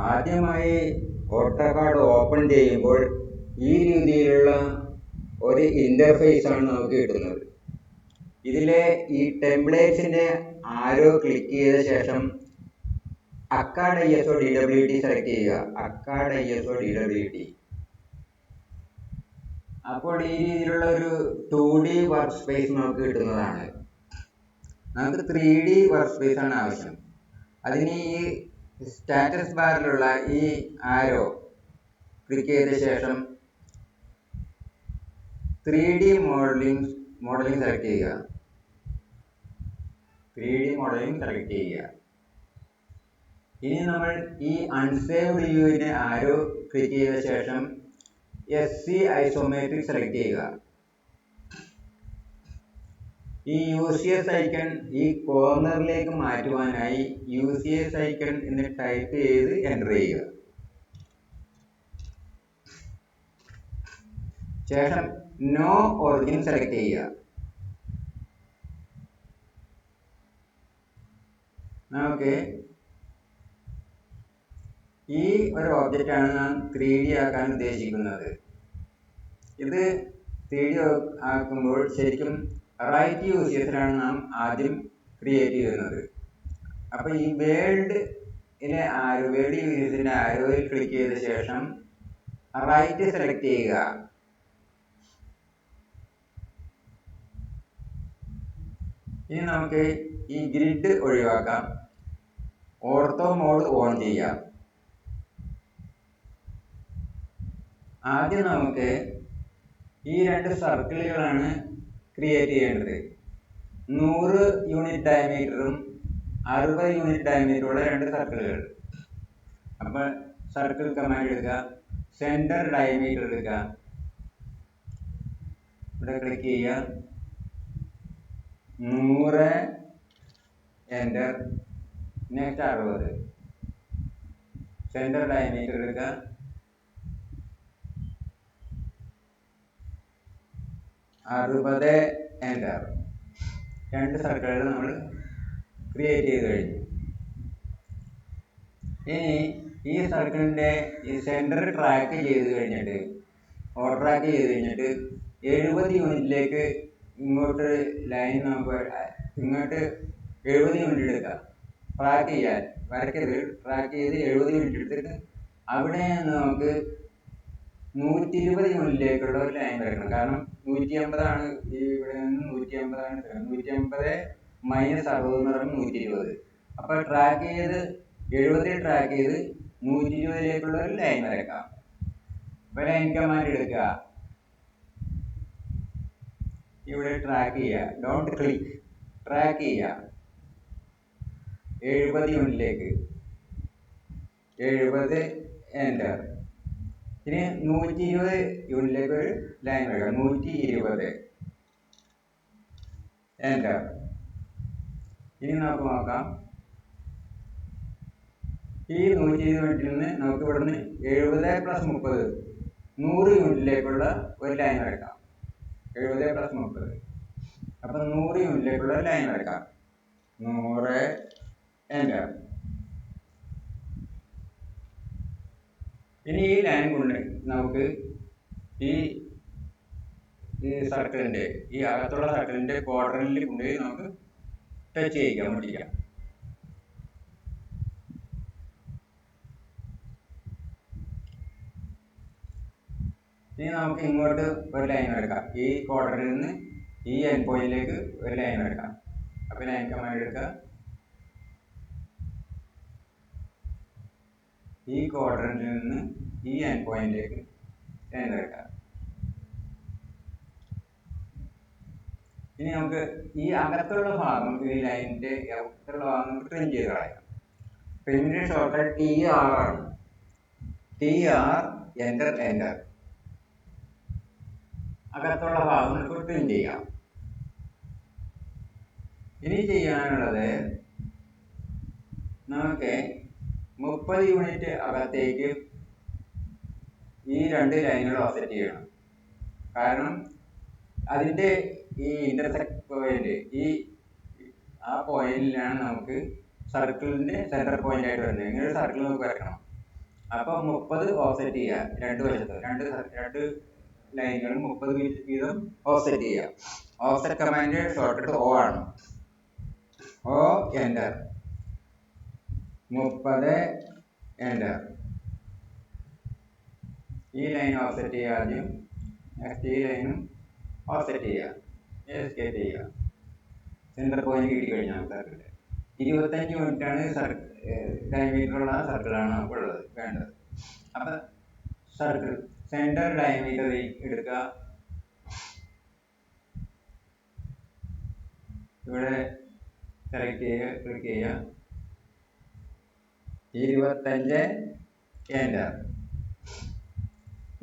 ആദ്യമായി AutoCAD open ചെയ്യുമ്പോൾ ഈ രീതിയിലുള്ള ഒരു ഇന്റർഫേസ് ആണ് നമുക്ക് കിട്ടുന്നത്. ഇതിലെ ഈ ടെംപ്ലേറ്റ്സിന്റെ ആരോ ക്ലിക്ക് ചെയ്ത ശേഷം acad I S O D W T select ചെയ്യുക. Acad I S O D W T അപ്പോൾ ഈ രീതിയിലുള്ള ഒരു ടു ഡി വർക്ക് സ്പേസ് നമുക്ക് കിട്ടുന്നതാണ്. നമുക്ക് ത്രീ ഡി വർക്ക് സ്പേസ് ആണ് ആവശ്യം. അതിന് ഈ സ്റ്റാറ്റസ് ബാറിലുള്ള ഈ ആരോ ക്ലിക്ക് ചെയ്ത ശേഷം three D modelling modelling select ചെയ്യുക. ത്രീ ഡി മോഡലിംഗ് സെലക്ട് ചെയ്യുക. ഇനി നമ്മൾ ഈ അൺസേവ്ഡ് വ്യൂവിനെ ആരോ ക്ലിക്ക് ചെയ്ത ശേഷം എസ് സി ഐസോമെട്രിക് സെലക്ട് ചെയ്യുക. ഈ യു സി എസ് ഐക്കൺ ഈ കോർണറിലേക്ക് മാറ്റുവാനായി യു സി എസ് ഐക്കൺ എന്ന് ടൈപ്പ് ചെയ്ത് എന്റർ ചെയ്യുക. ശേഷം നോ ഒറിജിൻ സെലക്ട് ചെയ്യുക. ഓക്കെ ഈ ഒരു ഓബ്ജക്റ്റ് ആണ് നാം ത്രീ ഡി ആക്കാൻ ഉദ്ദേശിക്കുന്നത്. ഇത് ത്രീ ഡി ആക്കുമ്പോൾ ശരിക്കും റൈറ്റ് യൂസ് ചെയ്തിട്ടാണ് നാം ആദ്യം ക്രിയേറ്റ് ചെയ്യുന്നത്. അപ്പോൾ ഈ വേൾഡ് ഇതിലെ ആരോ വേൾഡ് യൂസിയസിന്റെ ആരോയിൽ ക്ലിക്ക് ചെയ്ത ശേഷം റൈറ്റ് സെലക്ട് ചെയ്യുക. ഇനി നമുക്ക് ഈ ഗ്രിഡ് ഒഴിവാക്കാം. ഓർത്തോ മോഡ് ഓൺ ചെയ്യാം. ആദ്യം നമുക്ക് ഈ രണ്ട് സർക്കിളുകളാണ് ക്രിയേറ്റ് ചെയ്യേണ്ടത്. നൂറ് യൂണിറ്റ് ഡയമീറ്ററും അറുപത് യൂണിറ്റ് ഡയമീറ്ററുള്ള രണ്ട് സർക്കിളുകൾ അപ്പോൾ സർക്കിൾ കമാൻഡ് എടുക്കുക സെന്റർ ഡയമീറ്റർ എടുക്കുക ഇവിടെ ക്ലിക്ക് ചെയ്യുക. നൂറ് എന്റർ നെക്സ്റ്റ് അറുപത്. സെന്റർ ഡയമീറ്റർ എടുക്കുക അറുപത് എന്റർ രണ്ട് സർക്കിളുകൾ നമ്മൾ ക്രിയേറ്റ് ചെയ്ത് കഴിഞ്ഞു. ഇനി ഈ സർക്കിളിന്റെ സെന്റർ ട്രാക്ക് ചെയ്ത് കഴിഞ്ഞിട്ട് ഓട്ടോ ട്രാക്ക് ചെയ്ത് കഴിഞ്ഞിട്ട് എഴുപത് യൂണിറ്റിലേക്ക് ഇങ്ങോട്ട് ലൈൻ നമുക്ക് ഇങ്ങോട്ട് എഴുപത് യൂണിറ്റ് എടുക്കാം. ട്രാക്ക് ചെയ്യാൻ വരയ്ക്കരുത്. ട്രാക്ക് ചെയ്ത് എഴുപത് യൂണിറ്റ് എടുത്തിട്ട് അവിടെ നിന്ന് നമുക്ക് നൂറ്റി ഇരുപത് യൂണിറ്റിലേക്കുള്ള ഒരു ലൈൻ വരക്കണം. കാരണം നൂറ്റി അമ്പതാണ് ഇവിടെ നിന്ന് നൂറ്റി അമ്പതാണ് നൂറ്റി അമ്പത് മൈനസ് അറുപത് എന്ന് പറയുമ്പോൾ നൂറ്റി ഇരുപത് അപ്പോൾ ട്രാക്ക് ചെയ്ത് എഴുപതിൽ ട്രാക്ക് ചെയ്ത് നൂറ്റി ഇരുപതിലേക്കുള്ള ഒരു ലൈൻ വരക്കാം. അപ്പോൾ ലൈൻ കമാൻഡ് എടുക്കുക. ഇവിടെ ട്രാക്ക് ചെയ്യുക. ഡോണ്ട് ക്ലിക്ക് ട്രാക്ക് ചെയ്യുക. എഴുപത് യൂണിറ്റിലേക്ക്. എഴുപത് എന്റർ ഇനി നൂറ്റി ഇരുപത് യൂണിറ്റിലേക്ക് ലൈൻ വരിക നൂറ്റി ഇരുപത് എന്റർ ഇനി നമുക്ക് നോക്കാം. ഈ നൂറ്റി ഇരുപത് യൂണിറ്റിൽ നിന്ന് നമുക്ക് ഇവിടുന്ന് എഴുപത് പ്ലസ് മുപ്പത് നൂറ് യൂണിറ്റിലേക്കുള്ള ഒരു ലൈൻ വരക്കാം. എഴുപത് പ്ലസ് മുപ്പത്. അപ്പം നൂറ് യൂണിറ്റിലേക്കുള്ള ലൈൻ വരക്കാം. നൂറ്. എന്റർ ഇനി ഈ ലൈൻ കൊണ്ട് നമുക്ക് ഈ ഈ സർക്കിളിന്റെ ഈ അകത്തുള്ള സർക്കിളിന്റെ ക്വാർട്ടറിൽ കൊണ്ടുപോയി നമുക്ക് ടച്ച് ചെയ്യിക്കാൻ പറ്റില്ല ഇനി നമുക്ക് ഇങ്ങോട്ട് ഒരു ലൈൻ എടുക്കാം. ഈ ക്വാർട്ടറിൽ നിന്ന് ഈ എൻ പോയിന്റിലേക്ക് ഒരു ലൈൻ എടുക്കാം. അപ്പോൾ ലൈൻ കമാൻഡ് എടുക്കുക. ഈ ക്വാഡ്രന്റിൽ നിന്ന് ഈ എൻഡ് പോയിന്റിലേക്ക് ലൈൻ വരക്കാം ഇനി നമുക്ക് ഈ അകത്തുള്ള ഭാഗം ഈ ലൈനിന്റെ അകത്തുള്ള ഭാഗം നമുക്ക് ട്രിം ചെയ്ത് കളയാം. പിന്നെ ഷോർട്ട് ടി ആർ ആണ്. ടി ആർ എന്റർ എന്റർ അകത്തുള്ള ഭാഗം നമുക്ക് ട്രിം ചെയ്യാം. ഇനി ചെയ്യാനുള്ളത് നമുക്ക് മുപ്പത് യൂണിറ്റ് അകത്തേക്ക് ഈ രണ്ട് ലൈനുകൾ ഓഫ്സെറ്റ് ചെയ്യണം. കാരണം അതിന്റെ ഈ ഇന്റർസെക്ട് പോയിന്റ് ഈ ആ പോയിന്റിലാണ് നമുക്ക് സർക്കിളിന്റെ സെന്റർ പോയിന്റ് ആയിട്ട് വരുന്നത്. ഇങ്ങനെ ഒരു സർക്കിൾ നമുക്ക് വരക്കണം. അപ്പോൾ മുപ്പത് ഓഫ്സെറ്റ് ചെയ്യുക രണ്ട് വശത്ത്. രണ്ട് രണ്ട് ലൈനുകളും മുപ്പത് വീതം ഓഫ്സെറ്റ് ചെയ്യുക ഓഫ്സെറ്റ് കമാൻഡ് ഷോർട്ട് ഓ ആണ്. ഓ എന്റർ മുപ്പത് എന്റർ ഈ ലൈൻ ഓഫ്സെറ്റ് ചെയ്യുക ആദ്യം. നെക്സ്റ്റ് ഈ ലൈനും ഓഫ്സെറ്റ് ചെയ്യുക. എസ്കേപ്പ് ചെയ്യുക. സെന്റർ പോയിന്റ് കിട്ടി കഴിഞ്ഞാൽ സർക്കിൾ ഇരുപത്തഞ്ച് മിനിറ്റാണ് സർക്കിൾ ഡയമീറ്ററുള്ള സർക്കിളാണ് അപ്പോൾ ഉള്ളത് വേണ്ടത്. അപ്പം സർക്കിൾ സെന്റർ ഡയമീറ്റർ എടുക്കുക. ഇവിടെ സെലക്ട് ചെയ്യുക ക്ലിക്ക് ചെയ്യുക. ഇരുപത്തഞ്ച് എന്റർ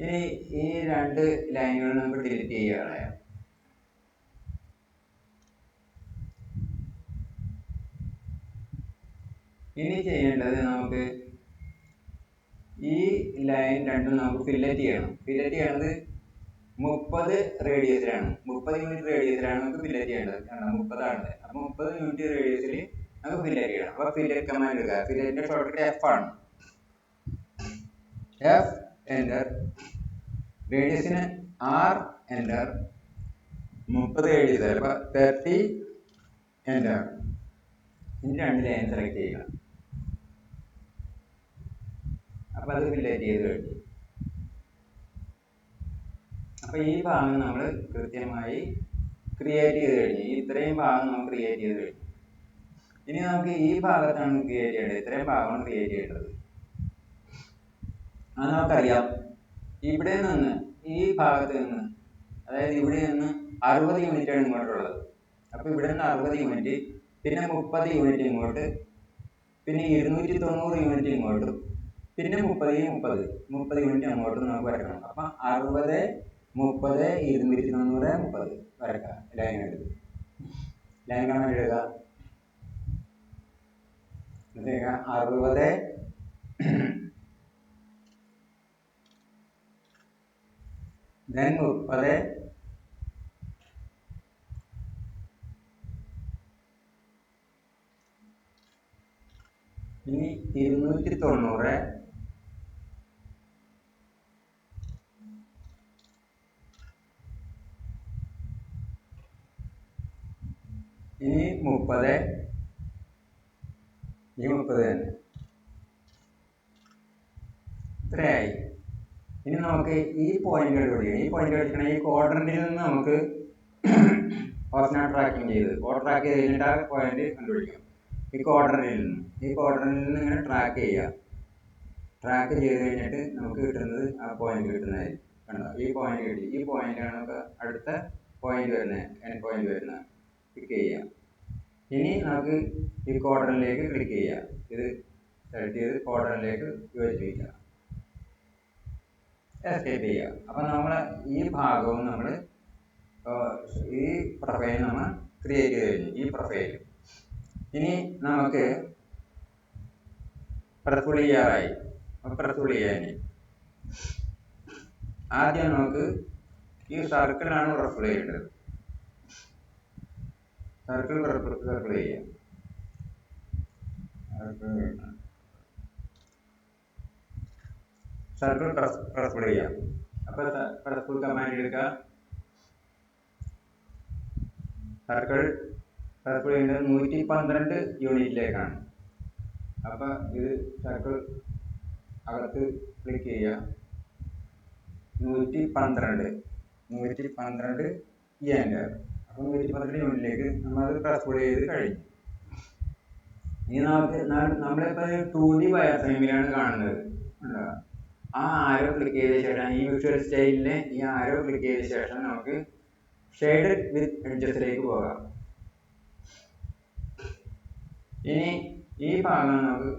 ഇനി ഈ രണ്ട് ലൈനുകൾ നമുക്ക് ഡിലീറ്റ് ചെയ്യുകയാണ് ഇനി ചെയ്യേണ്ടത് നമുക്ക് ഈ ലൈൻ രണ്ടും നമുക്ക് ഫില്ലറ്റ് ചെയ്യണം. ഫില്ലറ്റ് ചെയ്യണത് മുപ്പത് റേഡിയസിലാണ് മുപ്പത് യൂണിറ്റ് റേഡിയസിലാണ് നമുക്ക് ഫില്ലറ്റ് ചെയ്യേണ്ടത്. കാരണം മുപ്പതാണ്. അപ്പം മുപ്പത് യൂണിറ്റ് റേഡിയസിൽ നമുക്ക് ഫില്ലറ്റ് ചെയ്യണം അപ്പൊ ഫില്ലറ്റ് കമാൻഡ് എടുക്കുക. ഫില്ലറ്റിന്റെ ഷോർട്ട് എഫ് ആണ്. എഫ് എന്റർ റേഡിയസിന് ആർ എന്റർ മുപ്പത് റേഡിയസ് അപ്പൊ തേർട്ടി എന്റർ ഇനി രണ്ട് ലൈൻ സെലക്ട് ചെയ്യുക. അപ്പൊ അത് ഫില്ലറ്റ് ചെയ്ത് കഴിഞ്ഞു. അപ്പൊ ഈ ഭാഗം നമ്മൾ കൃത്യമായി ക്രിയേറ്റ് ചെയ്ത് കഴിഞ്ഞു. ഇത്രയും ഭാഗം നമ്മൾ ക്രിയേറ്റ് ചെയ്ത് കഴിഞ്ഞു. ഇനി നമുക്ക് ഈ ഭാഗത്താണ് ക്രിയേറ്റ് ചെയ്യേണ്ടത്. ഇത്രയും ഭാഗമാണ് ക്രിയേറ്റ് ചെയ്യേണ്ടത്. അത് നമുക്കറിയാം. ഇവിടെ നിന്ന് ഈ ഭാഗത്ത് നിന്ന് അതായത് ഇവിടെ നിന്ന് അറുപത് യൂണിറ്റ് ആണ് ഇങ്ങോട്ടുള്ളത്. അപ്പൊ ഇവിടെ നിന്ന് അറുപത് യൂണിറ്റ് പിന്നെ മുപ്പത് യൂണിറ്റ് ഇങ്ങോട്ട് പിന്നെ ഇരുന്നൂറ്റി തൊണ്ണൂറ് യൂണിറ്റ് ഇങ്ങോട്ടും പിന്നെ മുപ്പത് മുപ്പത് മുപ്പത് യൂണിറ്റ് അങ്ങോട്ട് നമുക്ക് വരക്കണം. അപ്പൊ അറുപത് മുപ്പത് ഇരുന്നൂറ്റി തൊണ്ണൂറ് മുപ്പത് വരക്കാം. ലൈൻ എടുത്ത്. ലൈൻ കാണാൻ എഴുതുക അറുപത്. ദെൻ മുപ്പത്. ഇനി ഇരുന്നൂറ്റി തൊണ്ണൂറ്. ഇനി മുപ്പത്. മുപ്പത് തന്നെ. ഇത്രയായി. ഇനി നമുക്ക് ഈ പോയിന്റ് കണ്ടുപിടിക്കണം ഈ പോയിന്റ് കണ്ടുപിടിക്കണം ഈ ക്വാഡ്രന്റിൽ നിന്ന് നമുക്ക് ഓർസിന ട്രാക്കിംഗ് ചെയ്ത് ഓർഡർ ട്രാക്ക് ചെയ്ത് കഴിഞ്ഞിട്ട് ആ പോയിന്റ് കണ്ടുപിടിക്കണം ഈ ക്വാഡ്രന്റിൽ നിന്ന്. ഈ ക്വാഡ്രന്റിൽ നിന്ന് ഇങ്ങനെ ട്രാക്ക് ചെയ്യുക. ട്രാക്ക് ചെയ്ത് കഴിഞ്ഞിട്ട് നമുക്ക് കിട്ടുന്നത് ആ പോയിന്റ് കിട്ടുന്നതായിരിക്കും. കണ്ടോ? ഈ പോയിന്റ് കിട്ടി. ഈ പോയിന്റാണ് നമുക്ക് അടുത്ത പോയിന്റ് വരുന്നത്. എൻ പോയിന്റ് വരുന്നത്. ക്ലിക്ക് ചെയ്യാം ഇനി നമുക്ക് ഈ ക്വാഡ്രനിലേക്ക് ക്ലിക്ക് ചെയ്യാം. ഇത് സെലക്ട് ചെയ്ത് ക്വാഡ്രനിലേക്ക് യോജിപ്പിക്കാം. എസ്കേപ്പ് ചെയ്യുക അപ്പം നമ്മൾ ഈ ഭാഗവും നമ്മൾ ഈ പ്രൊഫൈൽ നമ്മൾ ക്രിയേറ്റ് ചെയ്ത് കഴിഞ്ഞു. ഈ പ്രൊഫൈൽ ഇനി നമുക്ക് പ്രസ്ഫുൾ ചെയ്യാറായി ആദ്യം നമുക്ക് ഈ സർക്കിളാണ് പ്രഫുൾ ചെയ്യേണ്ടത്. സർക്കിൾ സർക്കിൾ ചെയ്യാം. സർക്കിൾ പ്രസ്ഫുൾ ചെയ്യാം. അപ്പൊ പ്രസ്ഫുൾ കമാൻഡ് എടുക്കുക സർക്കിൾ സർക്കിൾ ചെയ്യുന്നത് നൂറ്റി പന്ത്രണ്ട് യൂണിറ്റിലേക്കാണ്. അപ്പൊ ഇത് സർക്കിൾ അകത്ത് ക്ലിക്ക് ചെയ്യുക. നൂറ്റി പന്ത്രണ്ട് നൂറ്റി പന്ത്രണ്ട് ഈ എന്റെ അപ്പോൾ നൂറ്റി പന്ത്രണ്ട് യൂണിറ്റിലേക്ക് നമ്മളത് ട്രാൻസ്പോർട്ട് ചെയ്ത് കഴിഞ്ഞു. ഇനി നമുക്ക് നമ്മളിപ്പോൾ ടു ഡി വയർ ഫ്രെയിമിലാണ് കാണുന്നത്. ആ ആരോ ക്ലിക്ക് ചെയ്ത ശേഷം ഈ വിഷ്വൽ സ്റ്റൈലിനെ ഈ ആരോ ക്ലിക്ക് ചെയ്ത ശേഷം നമുക്ക് ഷെയ്ഡ് വിത്ത് എഡ്ജസിലേക്ക് പോകാം. ഇനി ഈ ഭാഗമാണ് നമുക്ക്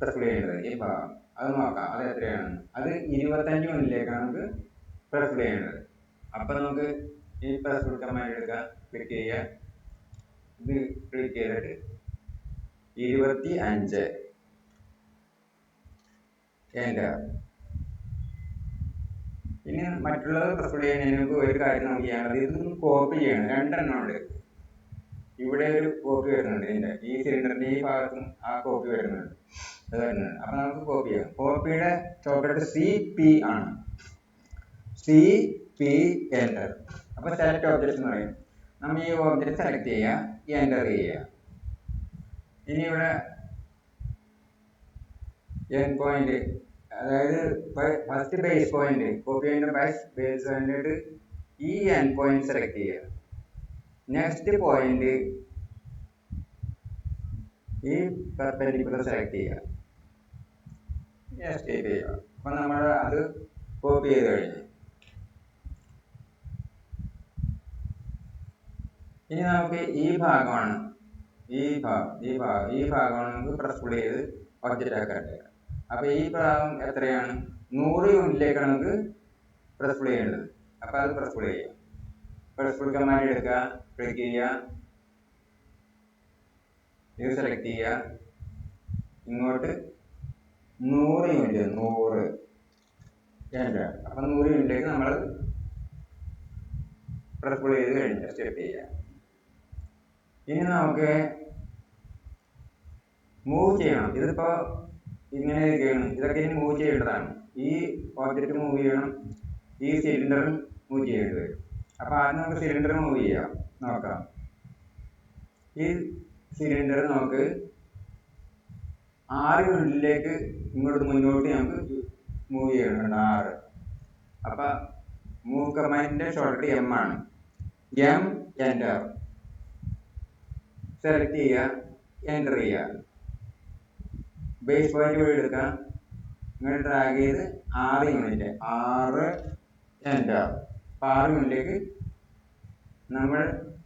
പ്രസ് ചെയ്യേണ്ടത്. ഈ ഭാഗം. അത് നോക്കാം. അത് എത്രയാണ്? അത് ഇരുപത്തഞ്ച് യൂണിറ്റിലേക്കാണ് നമുക്ക് പ്രസ് ചെയ്യേണ്ടത്. അപ്പം നമുക്ക് ഈ പ്രസ് കമാൻഡ് എടുക്കുക ക്ലിക്ക് ചെയ്യുക. ഇത് ക്ലിക്ക് ചെയ്തിട്ട് ഇരുപത്തി അഞ്ച് ഇനി മറ്റുള്ളത് പ്രസ് ചെയ്യാൻ മുമ്പ് ഒരു കാര്യം നമുക്ക് ചെയ്യാനുള്ളത് ഇതൊന്ന് കോപ്പി ചെയ്യണം. രണ്ടെണ്ണം ഉണ്ട്. ഇവിടെ ഒരു കോപ്പി വരുന്നുണ്ട് ഇതിന്റെ. ഈ സിലിണ്ടറിന്റെ ഈ ഭാഗത്തും ആ കോപ്പി വരുന്നുണ്ട്. അത് വരുന്നുണ്ട്. അപ്പൊ നമുക്ക് കോപ്പി ചെയ്യാം. കോപ്പിയുടെ ചോക്ലേറ്റ് സി പി ആണ്. സി പി എന്റർ അപ്പൊ സെലക്ട് ഓബ്ജക്റ്റ് എന്ന് പറയും. നമ്മൾ ഈ ഓബ്ജക്റ്റ് സെലക്ട് ചെയ്യുക എന്റർ ചെയ്യുക ഇനി ഇവിടെ എൻ പോയിന്റ് അതായത് ഫസ്റ്റ് ബേസ് പോയിന്റ് കോപ്പി ചെയ്യുന്ന ബേസ് ബേസ് പോയിന്റ് ഈ എൻ പോയിന്റ് സെലക്ട് ചെയ്യുക നെക്സ്റ്റ് പോയിന്റ് ഈ പെർപെൻഡിക്കുലർ സെലക്ട് ചെയ്യുക അപ്പൊ നമ്മൾ അത് കോപ്പി ചെയ്ത് കഴിഞ്ഞു. ഇനി നമുക്ക് ഈ ഭാഗമാണ്. ഈ ഭാഗം ഈ ഭാഗം ഈ ഭാഗമാണ് നമുക്ക് പ്രസ് പുള്ളി ചെയ്ത് ഒബ്ജക്റ്റ് ആക്കേണ്ടത് അപ്പൊ ഈ ഭാഗം എത്രയാണ്? നൂറ് യൂണിറ്റിലേക്കാണ് നമുക്ക് പ്രസ് പുള്ളി ചെയ്യേണ്ടത്. അപ്പൊ അത് പ്രസ് പുള്ളി ചെയ്യാം. പ്രസ് പുള്ളി കമാൻഡ് എടുക്കുക ക്ലിക്ക് ചെയ്യുക ഇത് സെലക്ട് ചെയ്യുക. ഇങ്ങോട്ട് നൂറ് യൂണിറ്റ് നൂറ് അപ്പൊ നൂറ് യൂണിറ്റിലേക്ക് നമ്മൾ പ്രസ് പുള്ളി ചെയ്ത് കഴിഞ്ഞു സ്റ്റെപ്പ് ചെയ്യുക ഇനി നമുക്ക് മൂവ് ചെയ്യണം. ഇതിപ്പോ ഇങ്ങനെ ഇരിക്കുകയാണ്. ഇതൊക്കെ ഇനി മൂവ് ചെയ്യേണ്ടതാണ്. ഈ ഓബ്ജക്റ്റ് മൂവ് ചെയ്യണം. ഈ സിലിണ്ടറും മൂവ് ചെയ്യേണ്ടി വരും. അപ്പൊ ആദ്യം നമുക്ക് സിലിണ്ടർ മൂവ് ചെയ്യാം. നോക്കാം. ഈ സിലിണ്ടർ നമുക്ക് ആറ് മിനിറ്റിലേക്ക് ഇങ്ങോട്ട് മുന്നോട്ട് നമുക്ക് മൂവ് ചെയ്യണം. ആറ്. അപ്പൊ മൂവ് കമാൻഡിന്റെ ഷോർട്ട് എം ആണ്. എം എന്റർ സെലക്ട് ചെയ്യുക എന്റർ ചെയ്യുക. ബേസ് പോയിന്റ് വഴി എടുക്കാം ഇങ്ങനെ ഡ്രാഗ് ചെയ്ത് ആറ് യൂണിറ്റ് ആറ് എന്റർ അപ്പം ആറ് യൂണിറ്റിലേക്ക് നമ്മൾ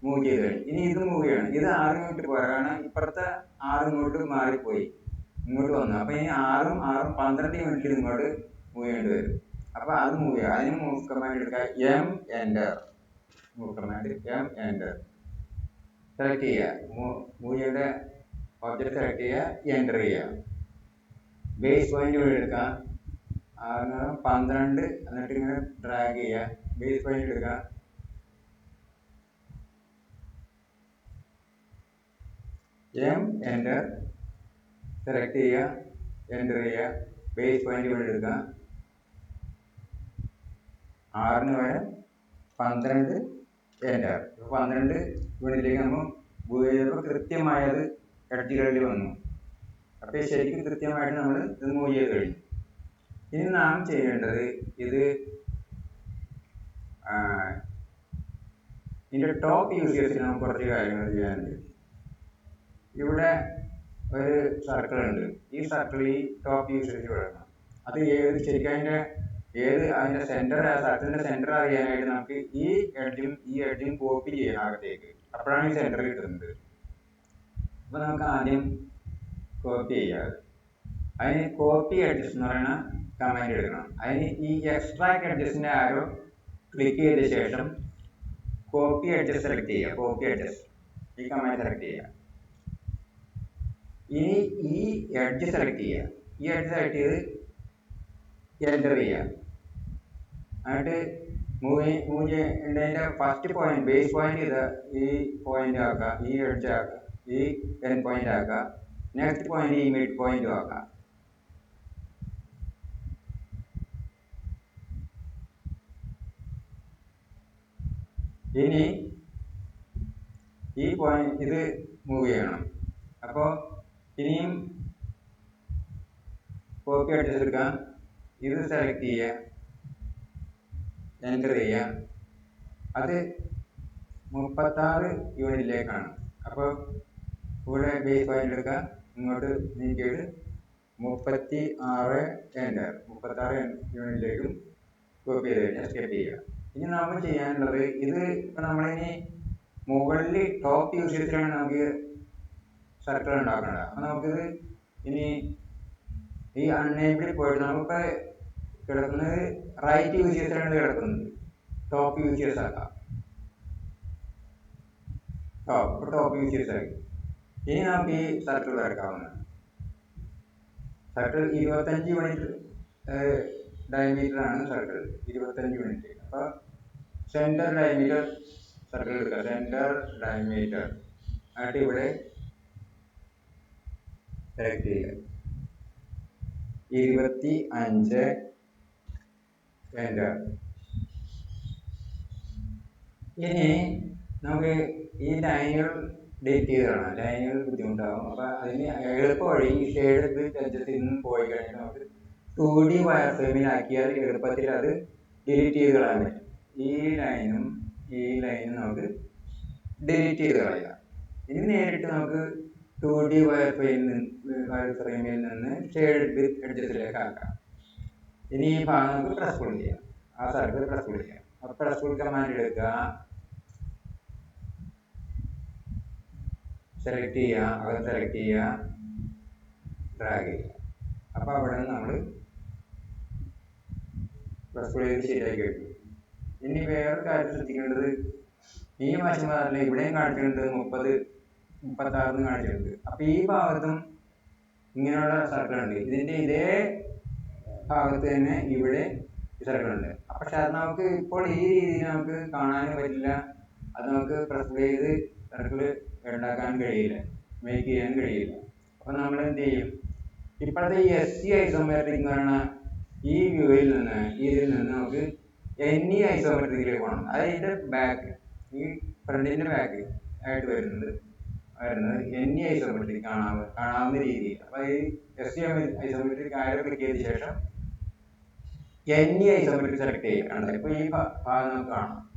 മൂവ് ചെയ്ത് ഇനി ഇത് മൂവ് ചെയ്യണം. ഇത് ആറ് യൂണിറ്റ് പോരാ. ഇപ്പുറത്തെ ആറ് ഇങ്ങോട്ട് മാറിപ്പോയി. ഇങ്ങോട്ട് വന്നു. അപ്പം ഇനി ആറും ആറും പന്ത്രണ്ട് യൂണിറ്റിൽ ഇങ്ങോട്ട് മൂവ് ചെയ്യേണ്ടി വരും. അപ്പം അത് മൂവ് ചെയ്യുക. അതിന് മൂവ് കമാൻഡ് എടുക്കുക. M enter move command M enter select ചെയ്യുക മൂവിയുടെ ഓബ്ജക്റ്റ് സെലക്ട് ചെയ്യുക എന്റർ ചെയ്യുക ബേസ് പോയിന്റ് വഴി എടുക്കുക ആറ് പന്ത്രണ്ട് എന്നിട്ട് ഇങ്ങനെ ഡ്രാഗ് ചെയ്യുക ബേസ് പോയിന്റ് എടുക്കുക എം എന്റർ സെലക്ട് ചെയ്യുക എന്റർ ചെയ്യുക ബേസ് പോയിന്റ് വഴി എടുക്കുക ആറിന് പകരം പന്ത്രണ്ട് എന്റർ പന്ത്രണ്ട് യൂണിറ്റിലേക്ക് നമ്മൾ ചെയ്തപ്പോൾ കൃത്യമായത് എഡ്ജുകളിൽ വന്നു. അപ്പോൾ ശരിക്കും കൃത്യമായിട്ട് നമ്മൾ ഇത് മൂവ് ചെയ്ത് കഴിഞ്ഞു. ഇനി നാം ചെയ്യേണ്ടത് ഇത് ഇതിന്റെ ടോപ്പ് യൂസേഴ്സിന് നമുക്ക് കുറച്ച് കാര്യങ്ങൾ ചെയ്യാനുണ്ട്. ഇവിടെ ഒരു സർക്കിൾ ഉണ്ട്. ഈ സർക്കിളിൽ ടോപ്പ് യൂസേഴ്സ് വിടണം അത് ഏത് ശരിക്കും അതിന്റെ ഏത് അതിന്റെ സെന്റർ സർക്കിളിന്റെ സെന്റർ അറിയാനായിട്ട് നമുക്ക് ഈ എഡ്ജും ഈ എഡ്ജും കോപ്പി ചെയ്യണം അകത്തേക്ക്. അപ്പോഴാണ് ഈ സെന്റർ കിട്ടുന്നത്. അപ്പൊ നമുക്ക് ആദ്യം കോപ്പി ചെയ്യാം. അതിന് കോപ്പി എഡ്ജസ് എന്ന് പറയുന്ന കമാൻഡ് എടുക്കണം. അതിന് ഈ എക്സ്ട്രാക്ട് എഡ്ജസിന്റെ ആരോ ക്ലിക്ക് ചെയ്ത ശേഷം കോപ്പി അഡ്ജസ്റ്റ് സെലക്ട് ചെയ്യുക കോപ്പി അഡ്ജസ്റ്റ് ഈ കമാൻഡ് സെലക്ട് ചെയ്യുക ഇനി ഈ എഡ്ജ് സെലക്ട് ചെയ്യുക ഈ എഡ്ജ് സെലക്ട് ചെയ്ത് എന്റർ ചെയ്യുക എന്നിട്ട് move move first point base point ഇത് ഈ പോയിന്റ് ആക്കുക ഈ എഡ്ജ് ആക്കുക ഈ എൻ പോയിന്റ് ആക്കുക നെക്സ്റ്റ് പോയിന്റ് ഈ മിഡ് പോയിന്റും ആക്കാം ഇനി ഈ പോയിന്റ് ഇത് മൂവ് ചെയ്യണം. അപ്പോൾ ഇനിയും കോപ്പി എടുക്കാം. ഇത് സെലക്ട് ചെയ്യുക എന്റർ ചെയ്യുക അത് മുപ്പത്താറ് യൂണിറ്റിലേക്കാണ് അപ്പോൾ ഇവിടെ ബേസ് പോയിന്റ് എടുക്കുക. ഇങ്ങോട്ട് നീക്കിയിട്ട് മുപ്പത്തി ആറ് എന്റർ മുപ്പത്താറ് യൂണിറ്റിലേക്കും കോപ്പി ചെയ്ത് കഴിഞ്ഞാൽ സ്കെപ്പ് ചെയ്യുക. ഇനി നമ്മൾ ചെയ്യാനുള്ളത് ഇത് ഇപ്പം നമ്മളിനി മുകളിൽ ടോപ്പ് യൂസ് ചെയ്തിട്ടാണ് നമുക്ക് സർക്കിൾ ഉണ്ടാക്കേണ്ടത്. അപ്പം നമുക്കിത് ഇനി ഈ അൺനേബിളിൽ പോയിട്ട് നമുക്കിപ്പോൾ കിടക്കുന്നത് റൈറ്റ് യൂസ് ചെയ്തിട്ടാണ് കിടക്കുന്നത്. ടോപ്പ് യൂസ് ചെയ്ത് ആക്കാം ടോപ്പ് ടോപ്പ് യൂസ് ചെയ്ത് ആക്കി ഇനി നമുക്ക് ഈ സർക്കിൾ വരക്കാവുന്നതാണ് സർക്കിൾ ഇരുപത്തഞ്ച് യൂണിറ്റ് ഡയമീറ്റർ ആണ് സർക്കിൾ ഇരുപത്തഞ്ച് യൂണിറ്റ് അപ്പോൾ സെന്റർ ഡയമീറ്റർ സർക്കിൾ എടുക്കുക. സെന്റർ ഡയമീറ്റർ ആയിട്ട് ഇവിടെ സെലക്ട് ചെയ്യുക. ഇരുപത്തി അഞ്ച് എന്റർ ഇനി നമുക്ക് ഈ ലൈനുകൾ ഡേറ്റ് ചെയ്ത് കളയണം ലൈനുകൾ ബുദ്ധിമുട്ടാകും അപ്പോൾ അതിന് എളുപ്പ വഴി ഷെയ്ഡ് ടച്ചത്തിൽ നിന്ന് പോയി കഴിഞ്ഞാൽ നമുക്ക് ടു ഡി വയർ ഫ്രെയിമിലാക്കിയാൽ എളുപ്പത്തിൽ അത് ഡിലീറ്റ് ചെയ്ത് കളയാൻ പറ്റും. ഈ ലൈനും ഈ ലൈനും നമുക്ക് ഡിലീറ്റ് ചെയ്ത് കളയാം. ഇനി നേരിട്ട് നമുക്ക് ടു ഡി വയർ ഫ്രെയിമിൽ നിന്ന് വയർ ഫ്രെയിമിൽ നിന്ന് ഷെയ്ഡ് എഡ്ജസിലേക്ക് ആക്കാം ഇനി ഈ ഭാഗം നമുക്ക് പ്രസ് പുൾ ചെയ്യാം. ആ സർക്കിൾ പ്രസ് പുൾ ചെയ്യാം. അപ്പോൾ പ്രസ് പുൾ കമാൻഡ് എടുക്കുക. സെലക്ട് ചെയ്യുക. അകം സെലക്ട് ചെയ്യുക. ഡ്രാഗ് ചെയ്യുക. അപ്പൊ അവിടെ നിന്ന് നമ്മൾ പ്രസ് പുൾ ചെയ്ത് ശരിയാക്കി വെക്കും ഇനി വേറൊരു കാര്യം ശ്രദ്ധിക്കേണ്ടത് ഈ വശം ഇവിടെയും കാണിച്ചിട്ടുണ്ട് മുപ്പത് മുപ്പത്താറിന് കാണിച്ചിട്ടുണ്ട്. അപ്പോൾ ഈ ഭാഗത്തും ഇങ്ങനെയുള്ള സർക്കിൾ ഉണ്ട്. ഇതിന്റെ ഇതേ ഭാഗത്ത് തന്നെ ഇവിടെ സർക്കിൾ ഉണ്ട് പക്ഷെ അത് നമുക്ക് ഇപ്പോൾ ഈ രീതിയിൽ നമുക്ക് കാണാനും പറ്റില്ല. അത് നമുക്ക് പ്രസ് ചെയ്ത് ഉണ്ടാക്കാൻ കഴിയില്ല. മേക്ക് ചെയ്യാൻ കഴിയില്ല. അപ്പോൾ നമ്മൾ എന്ത് ചെയ്യും? ഇപ്പോഴത്തെ ഈ എസ് സി ഐസോമെട്രിക് എന്ന് പറയുന്ന ഈ വ്യൂവിൽ നിന്ന് ഇതിൽ നിന്ന് നമുക്ക് എൻ ഇ ഐസോമെട്രിക്കിലേക്ക് പോകണം. അതിന്റെ ബാക്ക് ഈ ഫ്രണ്ടിന്റെ ബാക്ക് ആയിട്ട് വരുന്നത് വരുന്നത് എൻ ഇ ഐസോമെട്രിക് കാണാൻ കാണാവുന്ന രീതിയിൽ. അപ്പോൾ ഈ എസ് സി ഐസോമെട്രിക് ആയിട്ട് ക്ലിക്ക് ചെയ്ത ശേഷം എൻ ഐസോമെട്രിക് സെലക്ട് ചെയ്യുക കണ്ടത് ഇപ്പോൾ ഈ ഭാഗം നമുക്ക് കാണാം.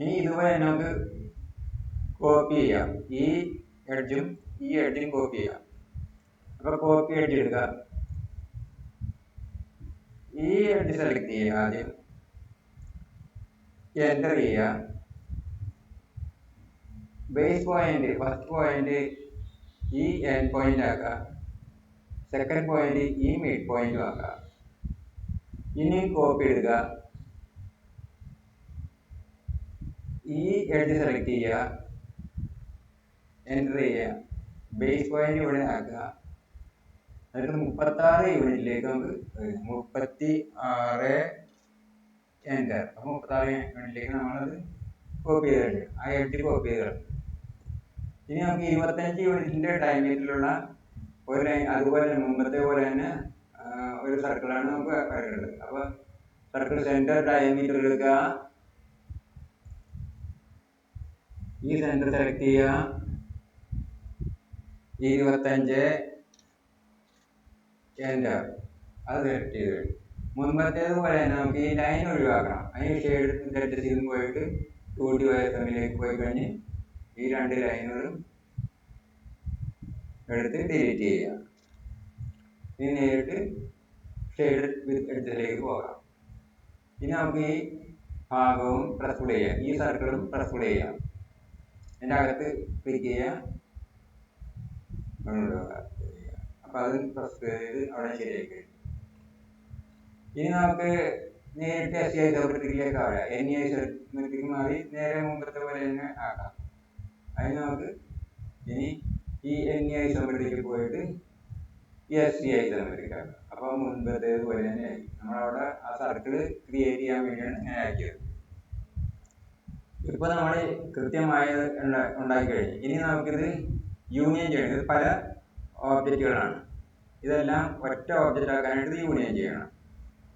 ഇനി ഇതുപോലെ നമുക്ക് കോപ്പി ചെയ്യാം. ഈ എഡ്ജും ഈ എഡ്ജും കോപ്പി ചെയ്യാം. അപ്പോൾ കോപ്പി എഡ്ജ് എടുക്കുക. ഈ എഡ്ജ് സെലക്ട് ചെയ്യുക ആദ്യം. എന്റർ ചെയ്യുക. ബേസ് പോയിന്റ് ഫസ്റ്റ് പോയിന്റ് ഈ എൻ പോയിന്റ് ആക്കുക. സെക്കൻഡ് പോയിന്റ് ഈ മിഡ് പോയിന്റും ആക്കുക. ഇനി കോപ്പി എടുക്കുക. ഈ എഡ്ജ് സെലക്ട് ചെയ്യുക. എന്റർ ചെയ്യുക. ബേസ് പോയിന്റ് ഇവിടെ ആക്കുക. എന്നിട്ട് മുപ്പത്താറ് യൂണിറ്റിലേക്ക് നമുക്ക് മുപ്പത്തി ആറ് എന്റർ അപ്പോൾ മുപ്പത്താറ് യൂണിറ്റിലേക്ക് നമ്മളത് കോപ്പി ചെയ്തിട്ടുണ്ട്. ആ എഡ്ജ് കോപ്പി ചെയ്തിട്ടുണ്ട് ഇനി നമുക്ക് ഇരുപത്തഞ്ച് യൂണിറ്റിന്റെ ഡയമീറ്ററിലുള്ള ഒരു അതുപോലെ മുമ്പത്തെ പോലെ തന്നെ ഒരു സർക്കിളാണ് നമുക്ക് വരേണ്ടത്. അപ്പോൾ സർക്കിൾ സെന്റർ ഡയമീറ്റർ എടുക്കുക ഈ സെന്റർ സെലക്ട് ചെയ്യുക ഇരുപത്തഞ്ച് എന്റർ അത് സെലക്ട് ചെയ്ത് മുൻപത്തേത് പോലെ തന്നെ നമുക്ക് ഈ ലൈൻ ഒഴിവാക്കണം. അതിന് ഷെയ്ഡ് സെലക്ട് ചെയ്ത് പോയിട്ട് ടു ഡി വയർ തമ്മിലേക്ക് പോയി കഴിഞ്ഞ് ഈ രണ്ട് ലൈനുകളും എടുത്ത് ഡിലീറ്റ് ചെയ്യുക ഇനി നേരിട്ട് ഷെയ്ഡ് എഡ്ജിലേക്ക് പോകാം. ഇനി നമുക്ക് ഈ ഭാഗവും പ്രസ് ചെയ്യാം. ഈ സർക്കിളും പ്രസ് ചെയ്യാം. എന്റെ അകത്ത് ക്ലിക്ക് ചെയ്യാം അപ്പോൾ അത് പ്രസ് ചെയ്ത് അവിടെ ശരിയാക്കി. ഇനി നമുക്ക് നേരിട്ട് എസ് ഐ സൗകര്യത്തിലേക്ക് ആവാം എൻ ഐ സൗകര്യത്തിലേക്ക് മാറി നേരെ മുമ്പത്തെ പോലെ തന്നെ ആക്കാം. അതിന് നമുക്ക് ഇനി ഈ എൻ ഐ സൗകര്യത്തിലേക്ക് പോയിട്ട് എസ് സി ആയി ആക്കാം അപ്പോൾ മുൻപത്തേത് പോലെ തന്നെ ആയി. നമ്മളവിടെ ആ സർക്കിൾ ക്രിയേറ്റ് ചെയ്യാൻ വേണ്ടിയാണ് ഇങ്ങനെ ആക്കിയത്. ഇപ്പോൾ നമ്മൾ കൃത്യമായത് ഉണ്ടാക്കി കഴിഞ്ഞു. ഇനി നമുക്കിത് യൂണിയൻ ചെയ്യണം. ഇത് പല ഓബ്ജക്റ്റുകളാണ് ഇതെല്ലാം ഒറ്റ ഓബ്ജക്റ്റ് ആക്കാനായിട്ട് യൂണിയൻ ചെയ്യണം.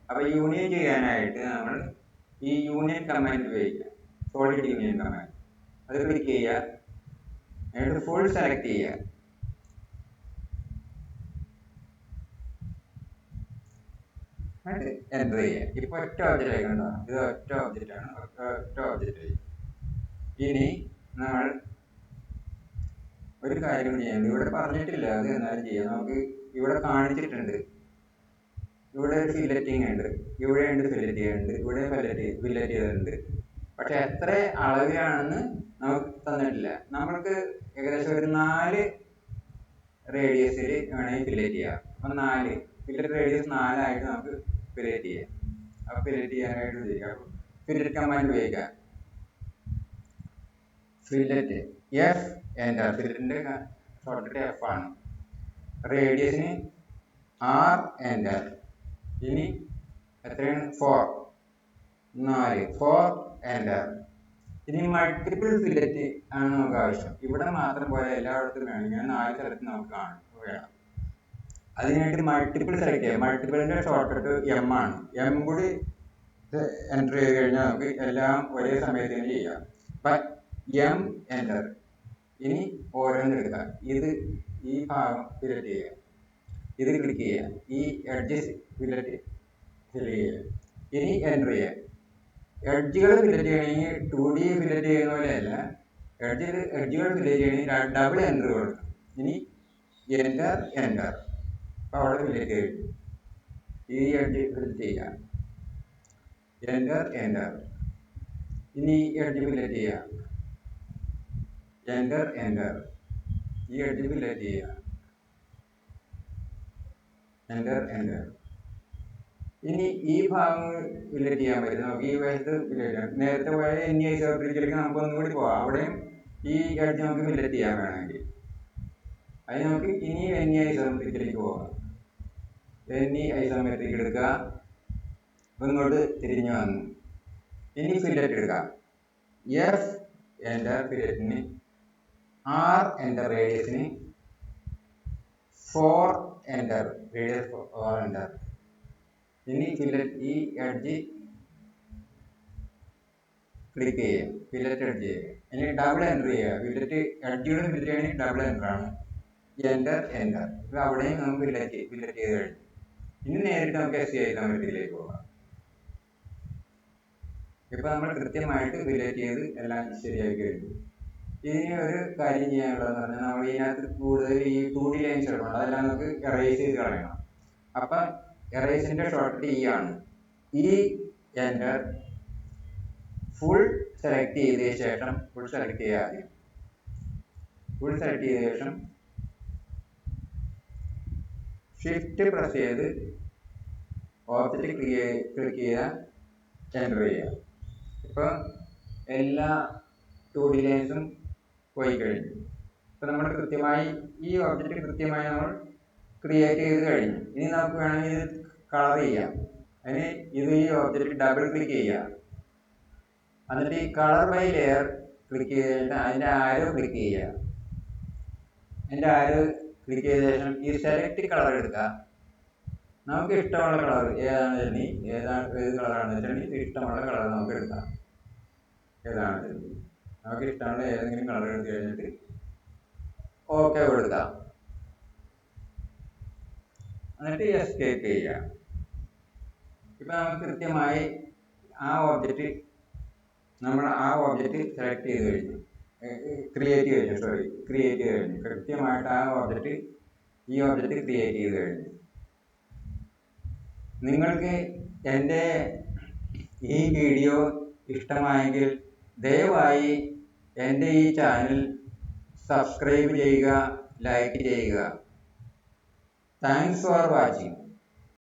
അപ്പോൾ യൂണിയൻ ചെയ്യാനായിട്ട് നമ്മൾ ഈ യൂണിയൻ കമാൻഡ് ഉപയോഗിക്കാം സോളിഡ് യൂണിയൻ കമാൻഡ് അത് ക്ലിക്ക് ചെയ്യുക. എന്നിട്ട് ഫുൾ സെലക്ട് ചെയ്യുക. എന്നിട്ട് എന്റർ ചെയ്യുക ഇപ്പോൾ ഒറ്റ ഓബ്ജക്റ്റ് ആയി ഇത് ഒറ്റ ഓബ്ജക്റ്റ് ആണ് ഒറ്റ ഓബ്ജക്റ്റ് ആയി. ഇനി നമ്മൾ ഒരു കാര്യം ചെയ്യാം ഇവിടെ പറഞ്ഞിട്ടില്ല അത് എന്നാലും ചെയ്യാം. നമുക്ക് ഇവിടെ കാണിച്ചിട്ടുണ്ട്. ഇവിടെ ഒരു ഫില്ലറ്റിംഗ് ഉണ്ട്. ഇവിടെ ഉണ്ട് ഫില്ലറ്റ് ചെയ്യുന്നുണ്ട് ഇവിടെ ഫില്ലറ്റ് ഫില്ലറ്റ് ചെയ്തിട്ടുണ്ട് പക്ഷെ എത്ര അളവിലാണെന്ന് നമുക്ക് തന്നിട്ടില്ല. നമ്മൾക്ക് ഏകദേശം ഒരു നാല് റേഡിയസിൽ വേണമെങ്കിൽ ഫില്ലറ്റ് ചെയ്യാം. അപ്പം നാല്. ഫില്ലറ്റ് റേഡിയസ് നാലായിട്ട് നമുക്ക് ഫില്ലറ്റ് ചെയ്യാം. അപ്പോൾ ഫില്ലറ്റ് ചെയ്യാനായിട്ട് ഉപയോഗിക്കാം ഫില്ലറ്റ് കമാൻഡ് ഉപയോഗിക്കാം ഫില്ലറ്റ് എഫ് എന്റെ ഫില്ലറ്റിന്റെ ഷോർട്ട് എഫ് ആണ്. റേഡിയസിന് ആർ എന്റെ ഇനി എത്രയാണ്? ഫോർ നാല്. ഫോർ എന്റെ ഇനി മൾട്ടിപ്പിൾ ഫില്ലറ്റ് ആണ് നമുക്ക് ആവശ്യം. ഇവിടെ മാത്രം പോയാൽ എല്ലായിടത്തും വേണം. ഞാൻ നാല് സ്ഥലത്ത് നമുക്ക് കാണും. വേണം അതിനായിട്ട് മൾട്ടിപ്പിൾ സെലക്ട് ചെയ്യാം. മൾട്ടിപ്പിളിന്റെ ഷോർട്ട് കട്ട് എം ആണ്. എം കൂടി എന്റർ ചെയ്ത് കഴിഞ്ഞാൽ നമുക്ക് എല്ലാം ഒരേ സമയത്ത് തന്നെ ചെയ്യാം. അപ്പം എം എന്റർ ഇനി ഓരോന്ന് എടുക്കുക. ഇത് ഈ ഭാഗം ഫിലറ്റ് ചെയ്യുക. ഇത് ക്ലിക്ക് ചെയ്യുക. ഈ എഡ്ജ് ഫിലറ്റ് ഫില്ല് ചെയ്യുക. ഇനി എന്റർ ചെയ്യുക. എഡ്ജുകൾ സിലക്ട് ചെയ്യണമെങ്കിൽ ടു ഡി സിലക്ട് ചെയ്യുന്ന പോലെയല്ല എഡ്ജിൽ എഡ്ജുകൾ സിലക്ട് ചെയ്യണമെങ്കിൽ ഡബിൾ എന്റർ കൊടുക്കണം ഇനി എന്റർ എന്റർ കഴിഞ്ഞു ഈ എഡ്ജ് ഫിലറ്റ് ചെയ്യാം. എന്റർ എന്റർ ഇനി എഡ്ജ് ഫിലറ്റ് ചെയ്യാം. എന്റർ എന്റർ ഈ എഡ്ജ് ഫിലറ്റ് ചെയ്യാം. എന്റർ എന്റർ ഇനി ഈ ഭാഗം ഫില്ലറ്റ് ചെയ്യാൻ പറ്റും. നമുക്ക് ഈ വശത്ത് ചെയ്യാം. നേരത്തെ പോയ എൻ ഐ സർട്ടിഫിക്കറ്റിലേക്ക് നമുക്ക് ഒന്നും കൂടി പോവാം. അവിടെയും ഈ എഡ്ജ് നമുക്ക് ഫില്ലറ്റ് ചെയ്യാൻ വേണമെങ്കിൽ. അത് നമുക്ക് ഇനി എൻ ഐ സർട്ടിഫിക്കറ്റിലേക്ക് പോകാം ഇ ഐസോമെട്രിക് എടുക്കുക. ഇങ്ങോട്ട് തിരിഞ്ഞു വന്നു. ഇനി ഫില്ലറ്റ് എടുക്കുക. എഫ് എന്റെ ഫില്ലറ്റിന് ആർ എന്റെ റേഡിയസിന് four enter radius four enter ഇനി ഫില്ലറ്റ് ഈ എഡ്ജ് ക്ലിക്ക് ചെയ്യുക. ഫില്ലറ്റ് എഡ്ജ് ചെയ്യുക. ഇനി ഡബിൾ എന്റർ ചെയ്യുക. ഫില്ലറ്റ് എഡ്ജുകൾ ഫില്ലറ്റ് ചെയ്യണമെങ്കിൽ ഡബിൾ എന്റർ ആണ്. എന്റർ എന്റർ ഇപ്പോൾ അവിടെയും നമുക്ക് ഫില്ലറ്റ് ഫില്ലറ്റ് ചെയ്ത് കഴിഞ്ഞു. ഇനി നേരിട്ട് നമുക്ക് എസ് ഐ കമ്മിറ്റിയിലേക്ക് പോകാം. ഇപ്പം നമ്മൾ കൃത്യമായിട്ട് റിലേറ്റ് ചെയ്ത് എല്ലാം ശരിയാക്കി കഴിഞ്ഞു. ഇനി ഒരു കാര്യം ചെയ്യാനുള്ളതെന്ന് പറഞ്ഞാൽ നമ്മൾ ഇതിനകത്ത് കൂടുതൽ ഈ ടൂ ഡി ലൈൻസ് എടുക്കണം. അതെല്ലാം നമുക്ക് എറേസ് ചെയ്ത് കളയണം. അപ്പം എറേസിന്റെ ഷോർട്ട് ഇ ആണ്. ഈ എന്റെ ഫുൾ സെലക്ട് ചെയ്തതിന് ശേഷം ഫുൾ സെലക്ട് ആദ്യം ഫുൾ സെലക്ട് ചെയ്ത ശേഷം ഷിഫ്റ്റ് പ്രസ് ചെയ്ത് ഓബ്ജക്റ്റ് ക്ലിക്ക് ചെയ്യുക എന്റർ ചെയ്യുക. ഇപ്പോൾ എല്ലാ ടു ഡി ലൈൻസും പോയി കഴിഞ്ഞു. ഇപ്പോൾ നമ്മൾ കൃത്യമായി ഈ ഓബ്ജക്റ്റ് കൃത്യമായി നമ്മൾ ക്രിയേറ്റ് ചെയ്ത് കഴിഞ്ഞു. ഇനി നമുക്ക് വേണമെങ്കിൽ ഇത് കളർ ചെയ്യാം. അതിന് ഇത് ഈ ഓബ്ജക്റ്റ് ഡബിൾ ക്ലിക്ക് ചെയ്യുക. എന്നിട്ട് ഈ കളർ ബൈ ലെയർ ക്ലിക്ക് ചെയ്തിട്ട് അതിന്റെ ആരോ ക്ലിക്ക് ചെയ്യുക. അതിന്റെ ആരോ ക്ലിക്ക് ചെയ്ത ശേഷം ഈ സെലക്ട് കളർ എടുക്കുക. നമുക്ക് ഇഷ്ടമുള്ള കളർ ഏതാണ് വെച്ചിട്ടുണ്ടെങ്കിൽ ഏതാണ് ഏത് കളറാണെന്ന് വെച്ചിട്ടുണ്ടെങ്കിൽ ഇഷ്ടമുള്ള കളർ നമുക്ക് എടുക്കാം. ഏതാണ് വെച്ചിട്ടുണ്ടെങ്കിൽ നമുക്ക് ഇഷ്ടമുള്ള ഏതെങ്കിലും കളർ എടുത്ത് കഴിഞ്ഞിട്ട് ഓക്കെ കൊടുക്കാം. എന്നിട്ട് എസ്കേപ്പ് ചെയ്യുക. ഇപ്പം നമുക്ക് കൃത്യമായി ആ ഓബ്ജക്റ്റ് നമ്മൾ ആ ഓബ്ജക്റ്റ് സെലക്ട് ചെയ്ത് കഴിഞ്ഞു. ക്രിയേറ്റ് ചെയ്തു സോറി ക്രിയേറ്റ് ചെയ്ത് കഴിഞ്ഞു. കൃത്യമായിട്ട് ആ ഓബ്ജക്റ്റ് ഈ ഓബ്ജക്റ്റ് ക്രിയേറ്റ് ചെയ്ത് കഴിഞ്ഞു. നിങ്ങൾക്ക് എന്റെ ഈ വീഡിയോ ഇഷ്ടമായെങ്കിൽ ദയവായി എന്റെ ഈ ചാനൽ സബ്സ്ക്രൈബ് ചെയ്യുക ലൈക്ക് ചെയ്യുക. Thanks for watching